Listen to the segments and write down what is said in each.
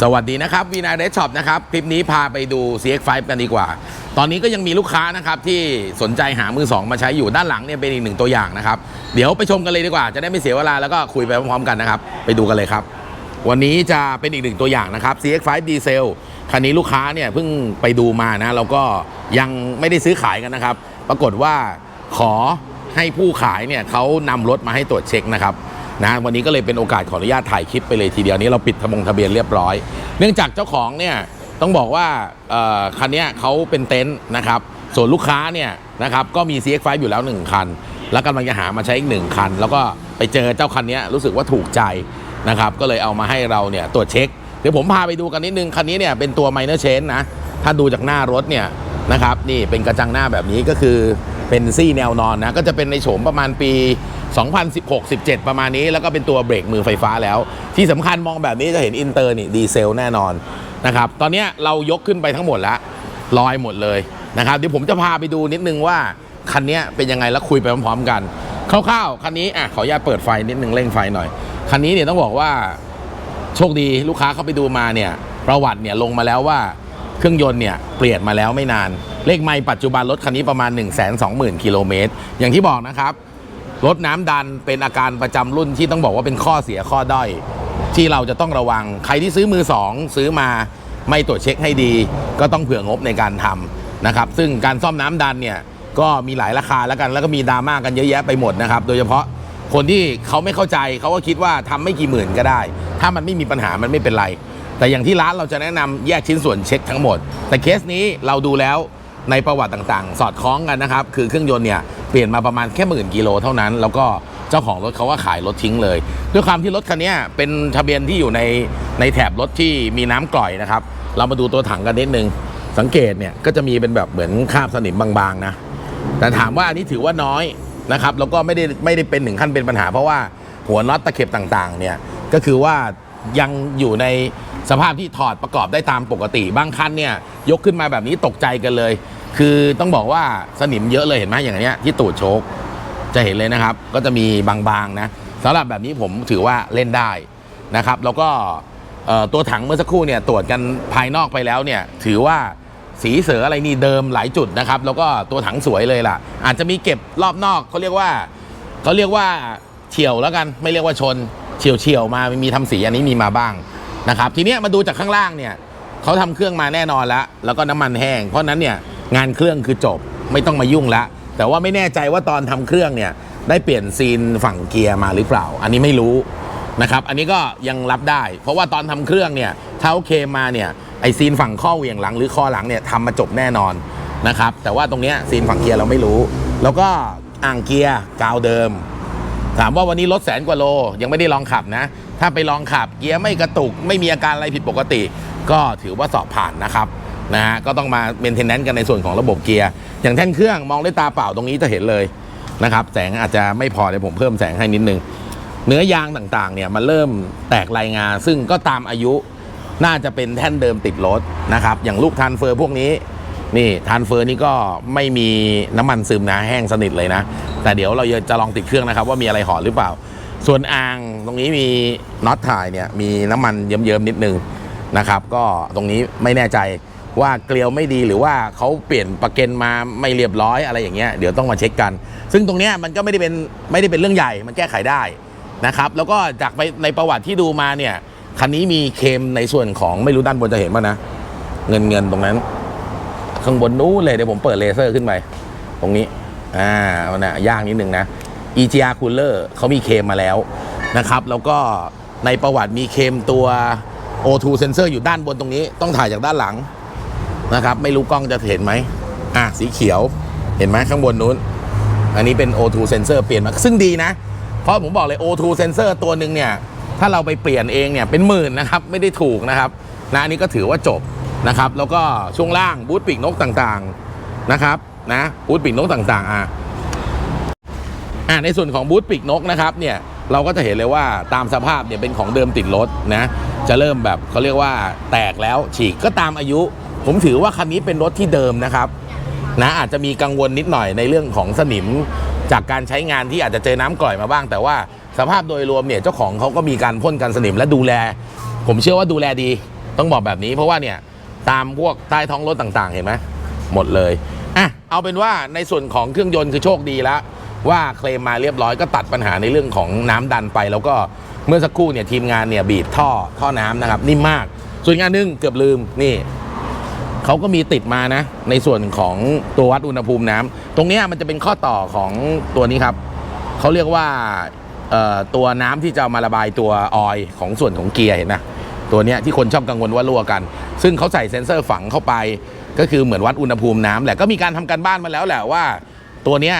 สวัสดีนะครับวีนาเดชช็อปนะครับ คลิปนี้พาไปดู CX5 กันดีกว่า ตอนนี้ก็ยังมีลูกค้านะครับ ที่สนใจหามือ2มาใช้อยู่ด้านหลังเนี่ยเป็นอีกหนึ่งตัวอย่างนะครับ เดี๋ยวไปชมกันเลยดีกว่า จะได้ไม่เสียเวลาแล้วก็คุยไปพร้อมๆกันนะครับ ไปดูกันเลยครับ วันนี้จะเป็นอีกหนึ่งตัวอย่างนะครับ CX5 ดีเซลคันนี้ลูกค้าเนี่ยเพิ่งไปดูมานะแล้วก็ยังไม่ได้ซื้อขายกันนะครับ ปรากฏว่าขอให้ผู้ขายเนี่ยเขานำรถมาให้ตรวจเช็คนะครับ นะวันนี้ก็เลยเป็นโอกาสขออนุญาตถ่ายคลิปไปเลยทีเดียวนี้เราปิดทะบงทะเบียนเรียบร้อย เนื่องจากเจ้าของเนี่ยต้องบอกว่าคันนี้เขาเป็นเต็นท์นะครับ ส่วนลูกค้าเนี่ยนะครับก็มี CX5 อยู่แล้ว 1 คัน แล้วกำลังจะหามาใช้อีกหนึ่งคัน แล้วก็ไปเจอเจ้าคันนี้รู้สึกว่าถูกใจนะครับก็เลยเอามาให้เราเนี่ยตรวจเช็ค เดี๋ยวผมพาไปดูกันนิดนึง คันนี้เนี่ยเป็นตัว minor change นะ ถ้าดูจากหน้ารถเนี่ยนะครับนี่เป็นกระจังหน้าแบบนี้ก็คือเป็นซี่แนวนอนนะก็จะเป็นในโฉมประมาณปี 2016-17 ประมาณนี้ แล้วก็เป็นตัวเบรกมือไฟฟ้าแล้ว ที่สำคัญมองแบบนี้จะเห็นอินเตอร์นี่ดีเซลแน่นอนนะครับตอนนี้เรายกขึ้นไปทั้งหมดแล้วลอยหมดเลยนะครับเดี๋ยวผมจะพาไปดูนิดนึงว่าคันนี้เป็นยังไงแล้วคุยไปพร้อมๆกันคร่าวๆคันนี้อะขออนุญาตเปิดไฟนิดนึงเร่งไฟหน่อยคันนี้เนี่ยต้องบอกว่าโชคดีลูกค้าเข้าไปดูมาเนี่ยประวัติเนี่ยลงมาแล้วว่าเครื่องยนต์เนี่ยเปลี่ยนมาแล้วไม่นาน เลขไม่ปัจจุบันรถคันนี้ประมาณ 1 2 0 0 0 0กิโลเมตรอย่างที่บอกนะครับ รถน้ำดันเป็นอาการประจำรุ่นที่ต้องบอกว่าเป็นข้อเสียข้อด้อย ที่เราจะต้องระวังใครที่ซื้อมือสองซื้อมาไม่ตรวจเช็คให้ดี ก็ต้องเผื่องบในการทำนะครับ ซึ่งการซ่อมน้ำดันเนี่ยก็มีหลายราคาแล้วกัน แล้วก็มีดราม่ากันเยอะแยะไปหมดนะครับ โดยเฉพาะคนที่เขาไม่เข้าใจเขาก็คิดว่าทำไม่กี่หมื่นก็ได้ ถ้ามันไม่มีปัญหามันไม่เป็นไร แต่อย่างที่ร้านเราจะแนะนำแยกชิ้นส่วนเช็คทั้งหมด แต่เคสนี้เราดูแล้วในประวัติต่างๆ สอดคล้องกันนะครับ คือเครื่องยนต์เนี่ย เปลี่ยนมาประมาณแค่หมื่นกิโลเท่านั้น แล้วก็เจ้าของรถเขาก็ขายรถทิ้งเลย ด้วยความที่รถคันนี้เป็นทะเบียนที่อยู่ในในแถบรถที่มีน้ำกร่อยนะครับ เรามาดูตัวถังกันนิดนึง สังเกตเนี่ยก็จะมีเป็นแบบเหมือนคราบสนิมบางๆนะ แต่ถามว่าอันนี้ถือว่าน้อยนะครับแล้วก็ไม่ได้ไม่ได้เป็นถึงขั้นเป็นปัญหา เพราะว่าหัวน็อตตะเข็บต่างๆเนี่ยก็คือว่ายังอยู่ในสภาพที่ถอดประกอบได้ตามปกติ บางคันเนี่ยยกขึ้นมาแบบนี้ตกใจกันเลย คือต้องบอกว่าสนิมเยอะเลยเห็นไหมอย่างเนี้ยที่ตูดโชคจะเห็นเลยนะครับ ก็จะมีบางๆนะสำหรับแบบนี้ผมถือว่าเล่นได้นะครับ แล้วก็ตัวถังเมื่อสักครู่เนี่ยตรวจกันภายนอกไปแล้วเนี่ยถือว่าสีเสืออะไรนี่เดิมหลายจุดนะครับ แล้วก็ตัวถังสวยเลยล่ะ อาจจะมีเก็บรอบนอกเขาเรียกว่าเขาเรียกว่าเฉียวแล้วกันไม่เรียกว่าชนเฉียวเฉียวมามีทำสีอันนี้มีมาบ้างนะครับ ทีนี้มาดูจากข้างล่างเนี่ยเขาทำเครื่องมาแน่นอนแล้ว แล้วก็น้ำมันแห้งเพราะนั้นเนี่ย งานเครื่องคือจบไม่ต้องมายุ่งแล้วแต่ว่าไม่แน่ใจว่าตอนทำเครื่องเนี่ยได้เปลี่ยนซีนฝั่งเกียร์มาหรือเปล่า อันนี้ไม่รู้นะครับอันนี้ก็ยังรับได้ เพราะว่าตอนทำเครื่องเนี่ยถ้าโอเคมาเนี่ยไอซีนฝั่งข้อเหวี่ยงหลังหรือคอหลังเนี่ยทำมาจบแน่นอนนะครับแต่ว่าตรงเนี้ยซีนฝั่งเกียร์เราไม่รู้ แล้วก็อ่างเกียร์กาวเดิม ถามว่าวันนี้รถแสนกว่าโล ยังไม่ได้ลองขับนะ ถ้าไปลองขับเกียร์ไม่กระตุก ไม่มีอาการอะไรผิดปกติ ก็ถือว่าสอบผ่านนะครับ นะฮะก็ต้องมาเมนเทนแนนซ์กันในส่วนของระบบเกียร์ อย่างแท่นเครื่องมองด้วยตาเปล่าตรงนี้จะเห็นเลยนะครับแสงอาจจะไม่พอเดี๋ยวผมเพิ่มแสงให้นิดนึง เนื้อยางต่างๆเนี่ยมันเริ่มแตกลายงาซึ่งก็ตามอายุน่าจะเป็นแท่นเดิมติดรถนะครับอย่างลูกทานเฟอร์พวกนี้นี่ทานเฟอร์นี่ก็ไม่มีน้ำมันซึมนะแห้งสนิทเลยนะ แต่เดี๋ยวเราจะลองติดเครื่องนะครับ ว่ามีอะไรห่อหรือเปล่า ส่วนอ่างตรงนี้มีน็อตถ่ายเนี่ยมีน้ำมันเยิ้มๆนิดนึงนะครับ ก็ตรงนี้ไม่แน่ใจ ว่าเกลียวไม่ดีหรือว่าเขาเปลี่ยนประเก็นมาไม่เรียบร้อยอะไรอย่างเงี้ยเดี๋ยวต้องมาเช็คกัน ซึ่งตรงเนี้ยมันก็ไม่ได้เป็นไม่ได้เป็นเรื่องใหญ่มันแก้ไขได้นะครับแล้วก็จากไปในประวัติที่ดูมาเนี่ยคันนี้มีเคมในส่วนของไม่รู้ด้านบนจะเห็นป่ะนะ เงินเงินตรงนั้น ข้างบนนู้นเลยเดี๋ยวผมเปิดเลเซอร์ขึ้นไปตรงนี้อ่ามันนะยากนิดนึงนะ EGR Cooler เขามีเคมมาแล้วนะครับแล้วก็ในประวัติมีเคมตัว O2 Sensor อยู่ด้านบนตรงนี้ ต้องถ่ายจากด้านหลัง นะครับ ไม่รู้กล้องจะเห็นไหมอะสีเขียวเห็นไหมข้างบนนู้น อันนี้เป็น O2 Sensor เปลี่ยนมา ซึ่งดีนะ เพราะผมบอกเลย O2 Sensor ตัวหนึ่งเนี่ย ถ้าเราไปเปลี่ยนเองเนี่ยเป็นหมื่นนะครับ ไม่ได้ถูกนะครับนะอันนี้ก็ถือว่าจบนะครับ แล้วก็ช่วงล่างบูทปีกนกต่างๆนะครับนะบูทปีกนกต่างๆอะอะในส่วนของบูทปีกนกนะครับเนี่ยเราก็จะเห็นเลยว่าตามสภาพเนี่ยเป็นของเดิมติดรถนะจะเริ่มแบบเขาเรียกว่าแตกแล้วฉีกก็ตามอายุ ผมถือว่าคันนี้เป็นรถที่เดิมนะครับนะอาจจะมีกังวลนิดหน่อยในเรื่องของสนิมจากการใช้งานที่อาจจะเจอน้ำกร่อยมาบ้าง แต่ว่าสภาพโดยรวมเนี่ยเจ้าของเขาก็มีการพ่นกันสนิมและดูแล ผมเชื่อว่าดูแลดี ต้องบอกแบบนี้เพราะว่าเนี่ยตามพวกใต้ท้องรถต่างๆ เห็นไหมหมดเลยอะเอาเป็นว่าในส่วนของเครื่องยนต์คือโชคดีแล้ว ว่าเคลมมาเรียบร้อยก็ตัดปัญหาในเรื่องของน้ำดันไป แล้วก็เมื่อสักครู่เนี่ยทีมงานเนี่ยบีบท่อท่อน้ำนะครับนิ่มมาก ส่วนงานนึงเกือบลืมนี่ เขาก็มีติดมานะ ในส่วนของตัววัดอุณหภูมิน้ำตรงนี้มันจะเป็นข้อต่อของตัวนี้ครับเขาเรียกว่าตัวน้ำที่จะมาระบายตัวออยล์ของส่วนของเกียร์เห็นนะตัวนี้ที่คนชอบกังวลว่ารั่วกัน ซึ่งเขาใส่เซ็นเซอร์ฝังเข้าไป ก็คือเหมือนวัดอุณหภูมิน้ำแหละก็มีการทำการบ้านมาแล้วแหละว่า ตัวนี้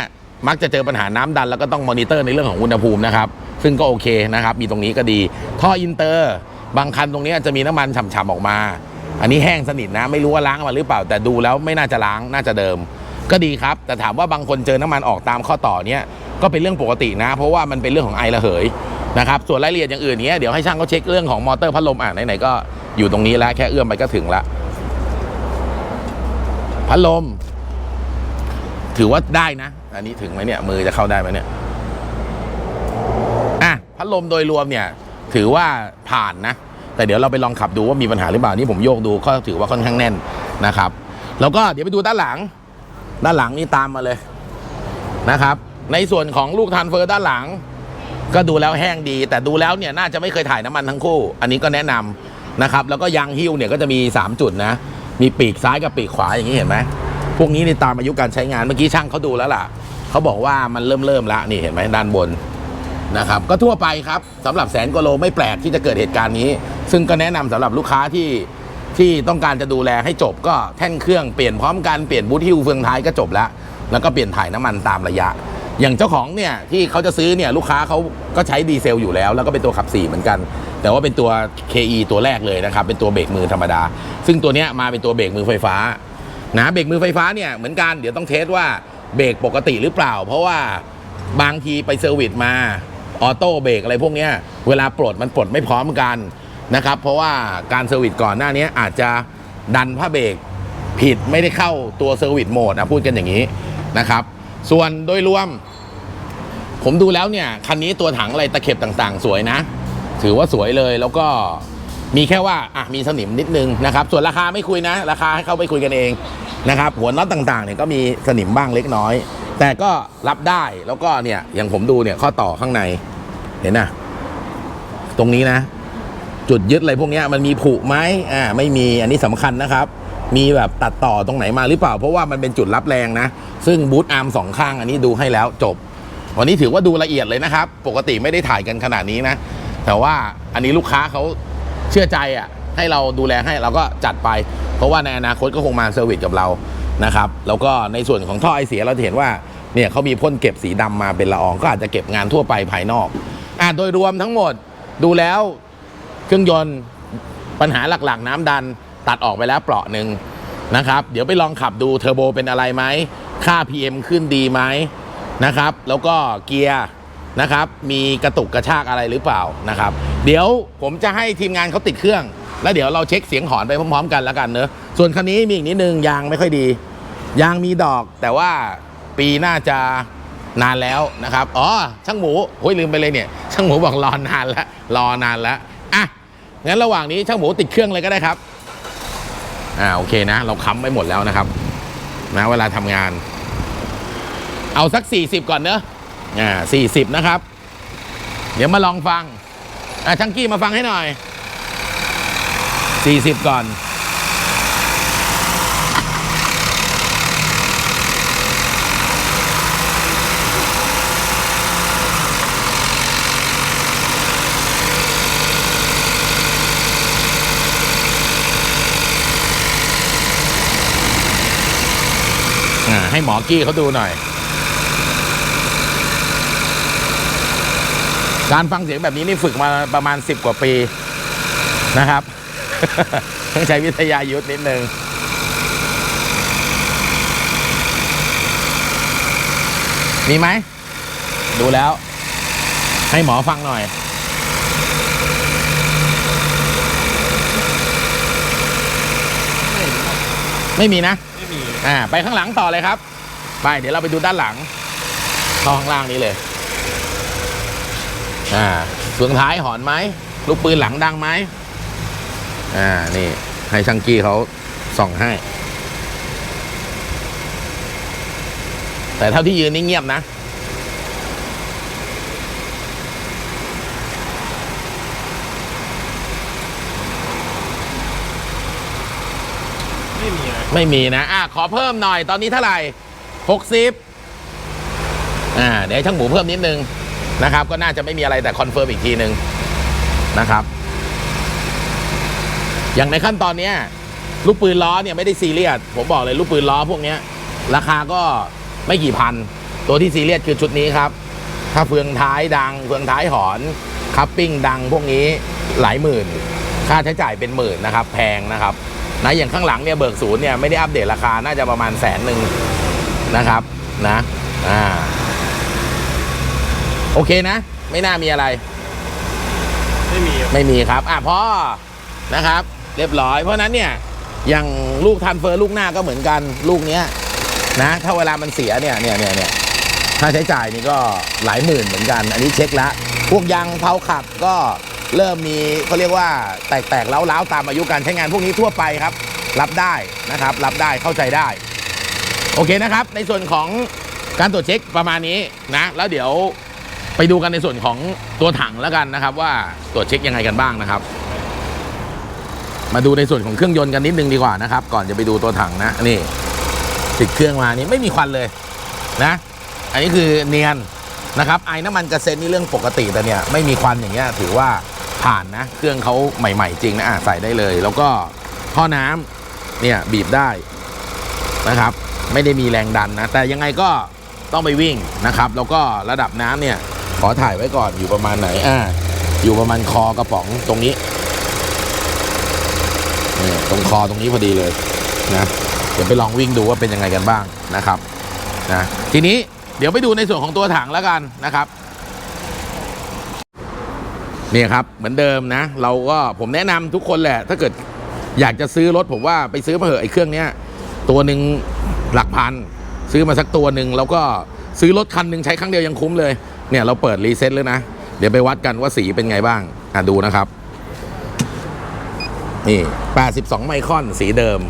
มักจะเจอปัญหาน้ำดัน แล้วก็ต้องมอนิเตอร์ในเรื่องของอุณหภูมินะครับซึ่งก็โอเคนะครับมีตรงนี้ก็ดี ท่ออินเตอร์ บางคันตรงนี้จะมีน้ำมันฉ่ำๆออกมา อันนี้แห้งสนิทนะ ไม่รู้ว่าล้างมาหรือเปล่า แต่ดูแล้วไม่น่าจะล้างน่าจะเดิม ก็ดีครับ แต่ถามว่าบางคนเจอน้ำมันออกตามข้อต่อเนี้ยก็เป็นเรื่องปกตินะ เพราะว่ามันเป็นเรื่องของไอระเหยนะครับส่วนรายละเอียดอย่างอื่นเนี้ยเดี๋ยวให้ช่างเขาเช็คเรื่องของมอเตอร์พัดลมอะไหนๆก็อยู่ตรงนี้แล้วแค่เอื้อมไปก็ถึงละพัดลม ถือว่าได้นะ อันนี้ถึงไหมเนี่ยมือจะเข้าได้ไหมเนี่ยอะพัดลมโดยรวมเนี่ย ถือว่าผ่านนะ แต่เดี๋ยวเราไปลองขับดูว่ามีปัญหาหรือเปล่านี่ผมโยกดูก็ถือว่าค่อนข้างแน่นนะครับ แล้วก็เดี๋ยวไปดูด้านหลัง ด้านหลังนี่ตามมาเลยนะครับ ในส่วนของลูกทานเฟอร์ด้านหลัง ก็ดูแล้วแห้งดี แต่ดูแล้วเนี่ยน่าจะไม่เคยถ่ายน้ำมันทั้งคู่ อันนี้ก็แนะนำนะครับแล้วก็ยางฮิ้วเนี่ยก็จะมี 3 จุดนะ มีปีกซ้ายกับปีกขวาอย่างนี้เห็นไหมพวกนี้นี่ตามอายุการใช้งานเมื่อกี้ช่างเขาดูแล้วล่ะเขาบอกว่ามันเริ่มเริ่มละนี่เห็นไหมด้านบน นะครับก็ทั่วไปครับสำหรับแสนกว่าโลไม่แปลกที่จะเกิดเหตุการณ์นี้ ซึ่งก็แนะนำสำหรับลูกค้าที่ที่ต้องการจะดูแลให้จบก็แท่นเครื่องเปลี่ยนพร้อมกันเปลี่ยนบูทฮิวเฟืองท้ายก็จบแล้ว แล้วก็เปลี่ยนถ่ายน้ำมันตามระยะ อย่างเจ้าของเนี่ยที่เขาจะซื้อเนี่ยลูกค้าเขาก็ใช้ดีเซลอยู่แล้ว แล้วก็เป็นตัวขับ4เหมือนกัน แต่ว่าเป็นตัว KE ตัวแรกเลยนะครับเป็นตัวเบรกมือธรรมดา ซึ่งตัวเนี้ยมาเป็นตัวเบรกมือไฟฟ้านะเบรกมือไฟฟ้าเนี่ยเหมือนกันเดี๋ยวต้องเทสว่าเบรกปกติหรือเปล่า เพราะว่าบางทีไปเซอร์วิสมา ออโต้เบรกอะไรพวกเนี้ยเวลาปลดมันปลดไม่พร้อมกันนะครับ เพราะว่าการเซอร์วิสก่อนหน้านี้อาจจะดันผ้าเบรกผิดไม่ได้เข้าตัวเซอร์วิสโหมดอะพูดกันอย่างนี้นะครับ ส่วนโดยรวม ผมดูแล้วเนี่ย คันนี้ตัวถังอะไรตะเข็บต่างๆ สวยนะ ถือว่าสวยเลยแล้วก็มีแค่ว่าอะมีสนิมนิดนึงนะครับ ส่วนราคาไม่คุยนะ ราคาให้เข้าไปคุยกันเองนะครับ หัวน็อตต่างๆเนี่ยก็มีสนิมบ้างเล็กน้อย แต่ก็รับได้แล้วก็เนี่ยอย่างผมดูเนี่ยข้อต่อข้างในเห็นนะตรงนี้นะ จุดยึดอะไรพวกนี้มันมีผุไหมอ่าไม่มีอันนี้สำคัญนะครับ มีแบบตัดต่อตรงไหนมาหรือเปล่า เพราะว่ามันเป็นจุดรับแรงนะ ซึ่งบูทอาร์มสองข้างอันนี้ดูให้แล้วจบ วันนี้ถือว่าดูละเอียดเลยนะครับ ปกติไม่ได้ถ่ายกันขนาดนี้นะ แต่ว่าอันนี้ลูกค้าเขาเชื่อใจอะให้เราดูแลให้เราก็จัดไป เพราะว่าในอนาคตก็คงมาเซอร์วิสกับเรา นะครับ แล้วก็ในส่วนของท่อไอเสียเราจะเห็นว่าเนี่ยเขามีพ่นเก็บสีดำมาเป็นละอองก็อาจจะเก็บงานทั่วไปภายนอกอ่าโดยรวมทั้งหมดดูแล้วเครื่องยนต์ปัญหาหลักๆ น้ำดันตัดออกไปแล้วเปราะหนึ่งนะครับ เดี๋ยวไปลองขับดูเทอร์โบเป็นอะไรไหมค่า PM ขึ้นดีไหมนะครับ แล้วก็เกียร์นะครับ มีกระตุกกระชากอะไรหรือเปล่านะครับ เดี๋ยวผมจะให้ทีมงานเขาติดเครื่อง แล้วเดี๋ยวเราเช็คเสียงหอนไปพร้อมๆ กันแล้วกันเนอะส่วนคันนี้มีอีกนิดนึงยางไม่ค่อยดี ยางมีดอก แต่ว่าปีน่าจะนานแล้วนะครับอ๋อช่างหมูโอ้ยลืมไปเลยเนี่ย ช่างหมูบอกรอนานแล้วรอนานแล้วอะงั้นระหว่างนี้ช่างหมูติดเครื่องเลยก็ได้ครับอ่าโอเคนะ เราค้ำไปหมดแล้วนะครับ นะเวลาทำงาน เอาสัก 40 ก่อนเนอะอ่า40 นะครับ เดี๋ยวมาลองฟังอะช่างกี้มาฟังให้หน่อย 40 ก่อน ให้หมอกี้เขาดูหน่อย การฟังเสียงแบบนี้นี่ฝึกมาประมาณ 10 กว่าปีนะครับ ต้องใช้วิทยายุทธนิดนึงมีไหม ดูแล้ว ให้หมอฟังหน่อยไม่มีนะ ไม่มี อ่า ไปข้างหลังต่อเลยครับ ไป เดี๋ยวเราไปดูด้านหลังเข้าข้างล่างนี้เลย อ่าเฟืองท้ายหอนไหม ลูกปืนหลังดังไหม อ่า นี่ ให้ช่างกี้เขาส่องให้ แต่เท่าที่ยืนนี่เงียบนะ ไม่มีนะไม่มีนะ อะ ขอเพิ่มหน่อย ตอนนี้เท่าไหร่หกสิบอ่า เดี๋ยวช่างหมูเพิ่มนิดนึงนะครับ ก็น่าจะไม่มีอะไรแต่คอนเฟิร์มอีกทีนึงนะครับ อย่างในขั้นตอนเนี้ยลูกปืนล้อเนี่ยไม่ได้ซีเรียสผมบอกเลยลูกปืนล้อพวกเนี้ย ราคาก็ไม่กี่พัน ตัวที่ซีเรียสคือชุดนี้ครับ ถ้าเฟืองท้ายดัง เฟืองท้ายหอนคัพปิ้งดังพวกนี้หลายหมื่น ค่าใช้จ่ายเป็นหมื่นนะครับ แพงนะครับนะอย่างข้างหลังเนี่ยเบิกศูนย์เนี่ยไม่ได้อัปเดตราคาน่าจะประมาณแสนหนึ่งนะครับนะอ่าโอเคนะ ไม่น่ามีอะไร ไม่มีครับไม่มีครับ อะพ่อนะครับ เรียบร้อย เพราะนั้นเนี่ยอย่างลูกทันเฟอร์ลูกหน้าก็เหมือนกันลูกเนี้ยนะ ถ้าเวลามันเสียเนี่ยเนี่ยเนี่ยเนี่ยค่าใช้จ่ายนี่ก็หลายหมื่นเหมือนกัน อันนี้เช็คละพวกยางเผาขับก็เริ่มมีเขาเรียกว่าแตกๆเล้าๆตามอายุการใช้งานพวกนี้ทั่วไปครับ รับได้นะครับ รับได้เข้าใจได้ โอเคนะครับ ในส่วนของการตรวจเช็คประมาณนี้นะ แล้วเดี๋ยวไปดูกันในส่วนของตัวถังแล้วกันนะครับ ว่าตรวจเช็คยังไงกันบ้างนะครับ มาดูในส่วนของเครื่องยนต์กันนิดนึงดีกว่านะครับ ก่อนจะไปดูตัวถังนะนี่ติดเครื่องมานี่ไม่มีควันเลยนะ อันนี้คือเนียนนะครับไอ้น้ำมันกระเซ็นนี่เรื่องปกติแต่เนี่ยไม่มีควันอย่างเงี้ยถือว่าผ่านนะ เครื่องเขาใหม่ ๆ จริงนะอะใส่ได้เลย แล้วก็ท่อน้ำเนี่ยบีบได้นะครับ ไม่ได้มีแรงดันนะ แต่ยังไงก็ต้องไปวิ่งนะครับ แล้วก็ระดับน้ำเนี่ยขอถ่ายไว้ก่อนอยู่ประมาณไหนอ่าอยู่ประมาณคอกระป๋องตรงนี้ ตรงคอตรงนี้พอดีเลยนะเดี๋ยวไปลองวิ่งดูว่าเป็นยังไงกันบ้างนะครับนะทีนี้เดี๋ยวไปดูในส่วนของตัวถังแล้วกันนะครับเนี่ยครับเหมือนเดิมนะ เราก็ผมแนะนำทุกคนแหละ ถ้าเกิดอยากจะซื้อรถผมว่าไปซื้อมาเหอะไอ้เครื่องเนี้ยตัวหนึ่งหลักพัน ซื้อมาสักตัวหนึ่งแล้วก็ซื้อรถคันหนึ่งใช้ครั้งเดียวยังคุ้มเลยเนี่ยเราเปิดรีเซ็ตเลยนะ เดี๋ยวไปวัดกันว่าสีเป็นไงบ้างอะดูนะครับ นี่ 82 ไมครอนสีเดิม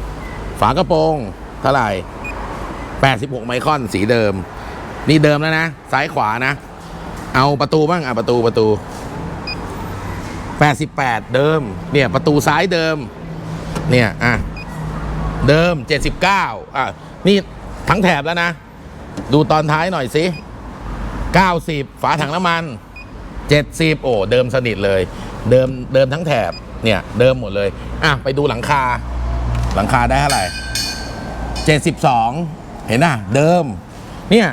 ฝากระโปรงเท่าไหร่ 86 ไมครอนสีเดิม นี่เดิมแล้วนะ ซ้ายขวานะ เอาประตูบ้างอะประตูประตู 88 เดิม เนี่ยประตูซ้ายเดิม เนี่ยอะเดิม 79อะนี่ทั้งแถบแล้วนะ ดูตอนท้ายหน่อยสิ90 ฝาถังน้ำมัน 70 โอ้ เดิมสนิทเลย เดิมเดิมทั้งแถบ เนี่ยเดิมหมดเลย อะไปดูหลังคา หลังคาได้เท่าไหร่72 เห็นน่ะ เดิม เนี่ย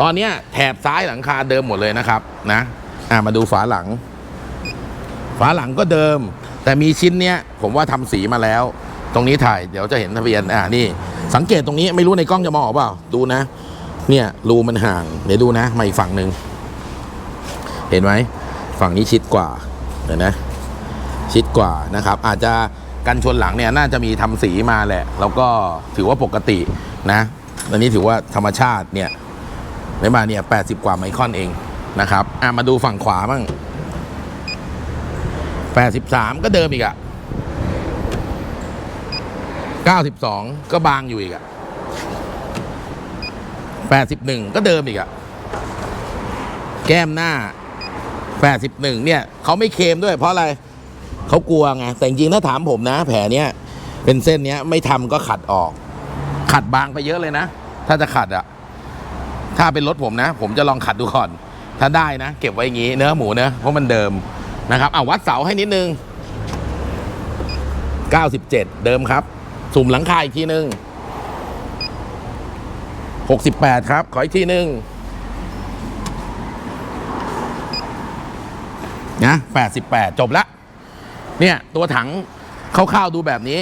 ตอนเนี้ยแถบซ้ายหลังคาเดิมหมดเลยนะครับ นะ อะมาดูฝาหลัง ฝาหลังก็เดิม แต่มีชิ้นเนี้ย ผมว่าทำสีมาแล้ว ตรงนี้ถ่ายเดี๋ยวจะเห็นทะเบียน อ่านี่ สังเกตตรงนี้ไม่รู้ในกล้องจะมองออกเปล่า ดูนะ เนี่ยรูมันห่าง เดี๋ยวดูนะ มาอีกฝั่งหนึ่ง เห็นไหม ฝั่งนี้ชิดกว่า เห็นนะ ชิดกว่านะครับ อาจจะกันชนหลังเนี่ยน่าจะมีทำสีมาแหละ แล้วก็ถือว่าปกตินะอันนี้ถือว่าธรรมชาติเนี่ยได้มาเนี่ยแปดสิบกว่าไมครอนเองนะครับอะมาดูฝั่งขวาบ้างแปดสิบสามก็เดิมอีกอะเก้าสิบสองก็บางอยู่อีกอะแปดสิบหนึ่งก็เดิมอีกอะแก้มหน้าแปดสิบหนึ่งเนี่ยเขาไม่เคลมด้วยเพราะอะไร เขากลัวไงแต่จริงๆถ้าถามผมนะ แผลเนี้ยเป็นเส้นเนี้ยไม่ทำก็ขัดออก ขัดบางไปเยอะเลยนะ ถ้าจะขัดอะถ้าเป็นรถผมนะ ผมจะลองขัดดูก่อน ถ้าได้นะ เก็บไว้อย่างงี้เนื้อหมูเนื้อะเพราะมันเดิมนะครับเอาวัดเสาให้นิดนึง 97 เดิมครับ สุ่มหลังคาอีกทีนึง 68 ครับ ขออีกทีนึงนะ88 จบละ เนี่ยตัวถังคร่าวๆดูแบบนี้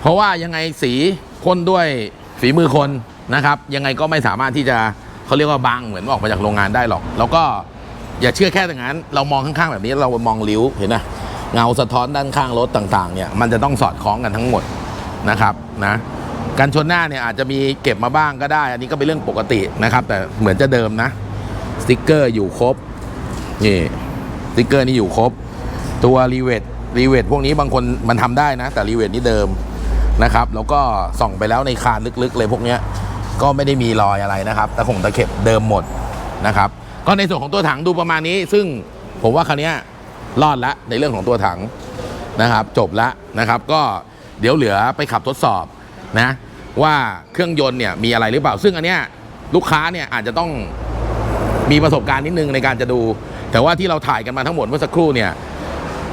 เพราะว่ายังไงสีพ่นด้วยฝีมือคนนะครับ ยังไงก็ไม่สามารถที่จะเขาเรียกว่าบางเหมือนออกมาจากโรงงานได้หรอก แล้วก็อย่าเชื่อแค่อย่างนั้น เรามองข้างๆแบบนี้เรามองริ้วเห็นไหมเงาสะท้อนด้านข้างรถต่างๆเนี่ยมันจะต้องสอดคล้องกันทั้งหมดนะครับนะการชนหน้าเนี่ยอาจจะมีเก็บมาบ้างก็ได้ อันนี้ก็เป็นเรื่องปกตินะครับ แต่เหมือนจะเดิมนะสติกเกอร์อยู่ครบนี่สติกเกอร์นี่อยู่ครบ ตัวรีเวท รีเวทพวกนี้บางคนมันทำได้นะ แต่รีเวทนี่เดิมนะครับแล้วก็ส่องไปแล้วในคานลึกๆเลยพวกเนี้ยก็ไม่ได้มีรอยอะไรนะครับตะขงตะเข็บเดิมหมดนะครับก็ในส่วนของตัวถังดูประมาณนี้ ซึ่งผมว่าคันนี้รอดละในเรื่องของตัวถังนะครับ จบละนะครับ ก็เดี๋ยวเหลือไปขับทดสอบนะว่าเครื่องยนต์เนี่ยมีอะไรหรือเปล่า ซึ่งอันเนี้ยลูกค้าเนี่ยอาจจะต้องมีประสบการณ์นิดนึงในการจะดู แต่ว่าที่เราถ่ายกันมาทั้งหมดเมื่อสักครู่เนี่ย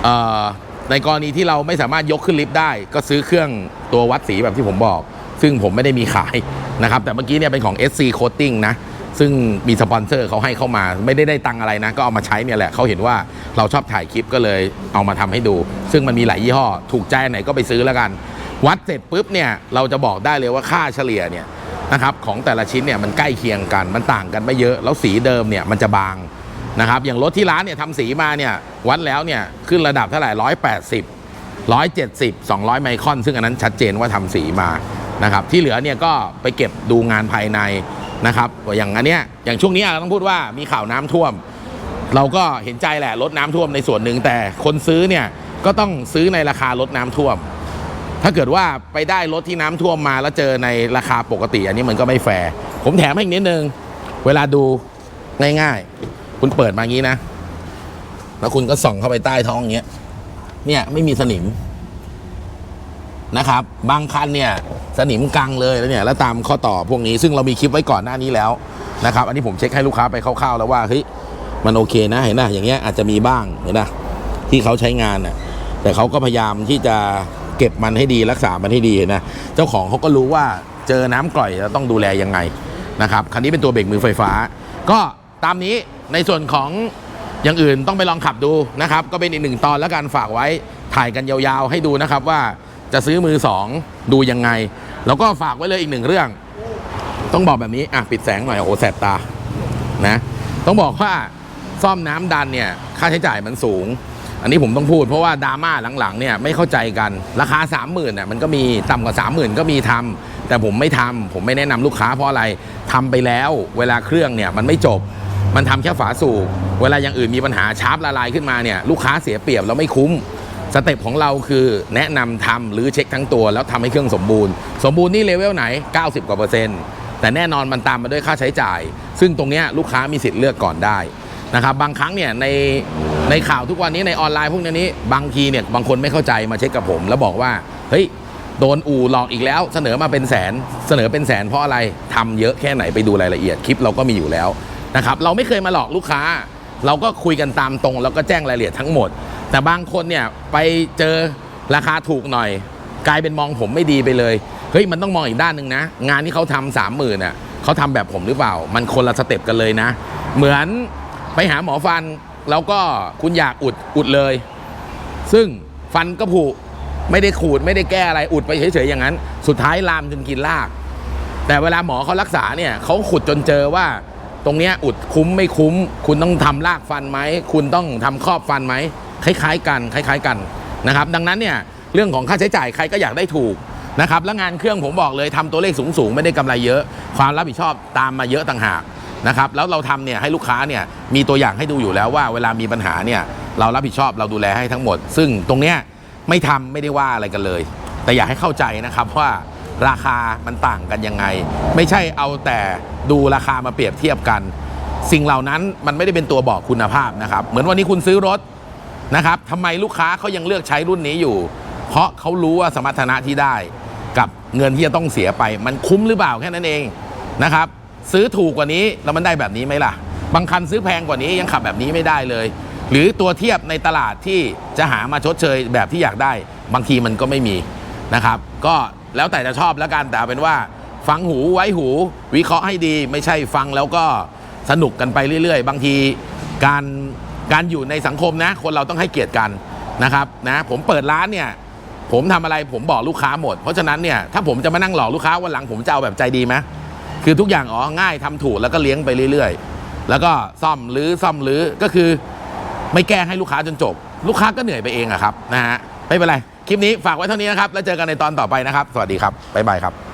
เอ่อ ในกรณีที่เราไม่สามารถยกขึ้นลิฟต์ได้ ก็ซื้อเครื่องตัววัดสีแบบที่ผมบอก ซึ่งผมไม่ได้มีขายนะครับ แต่เมื่อกี้เนี่ยเป็นของ SC Coating นะ ซึ่งมีสปอนเซอร์เขาให้เข้ามา ไม่ได้ได้ตังอะไรนะ ก็เอามาใช้เนี่ยแหละเขาเห็นว่าเราชอบถ่ายคลิปก็เลยเอามาทำให้ดู ซึ่งมันมีหลายยี่ห้อ ถูกใจไหนก็ไปซื้อแล้วกัน วัดเสร็จปุ๊บเนี่ยเราจะบอกได้เลยว่าค่าเฉลี่ยเนี่ยนะครับของแต่ละชิ้นเนี่ยมันใกล้เคียงกันมันต่างกันไม่เยอะ แล้วสีเดิมเนี่ยมันจะบาง นะครับอย่างรถที่ร้านเนี่ยทำสีมาเนี่ยวัดแล้วเนี่ยขึ้นระดับเท่าไหร่ร้อยแปดสิบร้อยเจ็ดสิบสองร้อยไมครอน ซึ่งอันนั้นชัดเจนว่าทำสีมานะครับที่เหลือเนี่ยก็ไปเก็บดูงานภายในนะครับอย่างอันเนี้ยอย่างช่วงนี้เราต้องพูดว่ามีข่าวน้ำท่วม เราก็เห็นใจแหละลดน้ำท่วมในส่วนหนึ่งแต่คนซื้อเนี่ยก็ต้องซื้อในราคาลดน้ำท่วม ถ้าเกิดว่าไปได้รถที่น้ำท่วมมาแล้วเจอในราคาปกติ อันนี้มันก็ไม่แฟร์ผมแถมให้อีกนิดนึงเวลาดูง่ายๆ คุณเปิดมาอย่างนี้นะ แล้วคุณก็ส่องเข้าไปใต้ท้องอย่างเงี้ย เนี่ยไม่มีสนิมนะครับ บางคันเนี่ยสนิมกังเลยแล้วเนี่ยแล้วตามข้อต่อพวกนี้ซึ่งเรามีคลิปไว้ก่อนหน้านี้แล้วนะครับ อันนี้ผมเช็คให้ลูกค้าไปคร่าวๆแล้วว่าเฮ้ยมันโอเคนะเห็นนะอย่างเงี้ยอาจจะมีบ้างเห็นนะที่เขาใช้งานน่ะแต่เขาก็พยายามที่จะเก็บมันให้ดีรักษามันให้ดีนะเจ้าของเขาก็รู้ว่าเจอน้ำกร่อยจะต้องดูแลยังไงนะครับคันนี้เป็นตัวเบรกมือไฟฟ้า ก็ ตามนี้ในส่วนของอย่างอื่นต้องไปลองขับดูนะครับ ก็เป็นอีกหนึ่งตอนแล้วกันฝากไว้ถ่ายกันยาวๆ ให้ดูนะครับว่าจะซื้อมือสองดูยังไง แล้วก็ฝากไว้เลยอีกหนึ่งเรื่อง ต้องบอกแบบนี้อะปิดแสงหน่อยโอ้โหแสบตานะต้องบอกว่าซ่อมน้ำดันเนี่ยค่าใช้จ่ายมันสูง อันนี้ผมต้องพูดเพราะว่าดราม่าหลังๆเนี่ยไม่เข้าใจกันราคา 3 0,000เนี่ยมันก็มีต่ำกว่า 30,000 ก็มีทำแต่ผมไม่ทำผมไม่แนะนำลูกค้าเพราะอะไรทำไปแล้ว เวลาเครื่องเนี่ยมันไม่จบ มันทำแค่ฝาสูบเวลาอย่างอื่นมีปัญหาชาร์ปละลายขึ้นมาเนี่ยลูกค้าเสียเปรียบแล้วไม่คุ้มสเต็ปของเราคือแนะนำทำหรือเช็คทั้งตัวแล้วทำให้เครื่องสมบูรณ์ สมบูรณ์นี่เลเวลไหน 90 กว่าเปอร์เซ็นต์แต่แน่นอนมันตามมาด้วยค่าใช้จ่าย ซึ่งตรงนี้ลูกค้ามีสิทธิ์เลือกก่อนได้นะครับบางครั้งเนี่ยในในข่าวทุกวันนี้ในออนไลน์พวกนี้บางทีเนี่ยบางคนไม่เข้าใจมาเช็คกับผม แล้วบอกว่าเฮ้ยโดนอู่หลอกอีกแล้ว เสนอมาเป็นแสน เสนอเป็นแสนเพราะอะไรทำเยอะแค่ไหนไปดูรายละเอียดคลิปเราก็มีอยู่แล้ว นะครับเราไม่เคยมาหลอกลูกค้า เราก็คุยกันตามตรง แล้วก็แจ้งรายละเอียดทั้งหมด แต่บางคนเนี่ยไปเจอราคาถูกหน่อย กลายเป็นมองผมไม่ดีไปเลยเฮ้ยมันต้องมองอีกด้านหนึ่งนะ งานที่เขาทำสามหมื่นอะเขาทำแบบผมหรือเปล่า มันคนละสเต็ปกันเลยนะ เหมือนไปหาหมอฟันแล้วก็คุณอยากอุดอุดเลย ซึ่งฟันก็ผุไม่ได้ขูดไม่ได้แก้อะไรอุดไปเฉยๆอย่างนั้น สุดท้ายลามจนกินราก แต่เวลาหมอเขารักษาเนี่ยเขาขุดจนเจอว่า ตรงเนี้ยอุดคุ้มไม่คุ้ม คุณต้องทำรากฟันไหม คุณต้องทำครอบฟันไหม คล้ายๆกัน คล้าย ๆกันนะครับ ดังนั้นเนี่ยเรื่องของค่าใช้จ่ายใครก็อยากได้ถูกนะครับ แล้วงานเครื่องผมบอกเลยทำตัวเลขสูงๆ ไม่ได้กำไรเยอะ ความรับผิดชอบตามมาเยอะต่างหากนะครับ แล้วเราทำเนี่ยให้ลูกค้าเนี่ยมีตัวอย่างให้ดูอยู่แล้วว่าเวลามีปัญหาเนี่ยเรารับผิดชอบเราดูแลให้ทั้งหมด ซึ่งตรงเนี้ยไม่ทำไม่ได้ว่าอะไรกันเลย แต่อยากให้เข้าใจนะครับว่า ราคามันต่างกันยังไง ไม่ใช่เอาแต่ดูราคามาเปรียบเทียบกัน สิ่งเหล่านั้นมันไม่ได้เป็นตัวบอกคุณภาพนะครับ เหมือนวันนี้คุณซื้อรถนะครับทำไมลูกค้าเขายังเลือกใช้รุ่นนี้อยู่ เพราะเขารู้ว่าสมรรถนะที่ได้ กับเงินที่จะต้องเสียไป มันคุ้มหรือเปล่าแค่นั้นเองนะครับ ซื้อถูกกว่านี้แล้วมันได้แบบนี้ไหมล่ะ บางคันซื้อแพงกว่านี้ยังขับแบบนี้ไม่ได้เลย หรือตัวเทียบในตลาดที่จะหามาชดเชยแบบที่อยากได้ บางทีมันก็ไม่มีนะครับ ก็ แล้วแต่จะชอบแล้วกันแต่เป็นว่าฟังหูไว้หู วิเคราะห์ให้ดี ไม่ใช่ฟังแล้วก็สนุกกันไปเรื่อย ๆ บางทีการการอยู่ในสังคมนะ คนเราต้องให้เกียรติกันนะครับนะผมเปิดร้านเนี่ยผมทำอะไรผมบอกลูกค้าหมด เพราะฉะนั้นเนี่ยถ้าผมจะมานั่งหลอกลูกค้าวันหลังผมจะเอาแบบใจดีไหมคือทุกอย่างอ๋อง่ายทำถูกแล้วก็เลี้ยงไปเรื่อย ๆ แล้วก็ซ่อมหรือซ่อมหรือก็คือ ไม่แก้ให้ลูกค้าจนจบ ลูกค้าก็เหนื่อยไปเองอะครับนะฮะไม่เป็นไร คลิปนี้ฝากไว้เท่านี้นะครับ แล้วเจอกันในตอนต่อไปนะครับ สวัสดีครับ บ๊ายบายครับ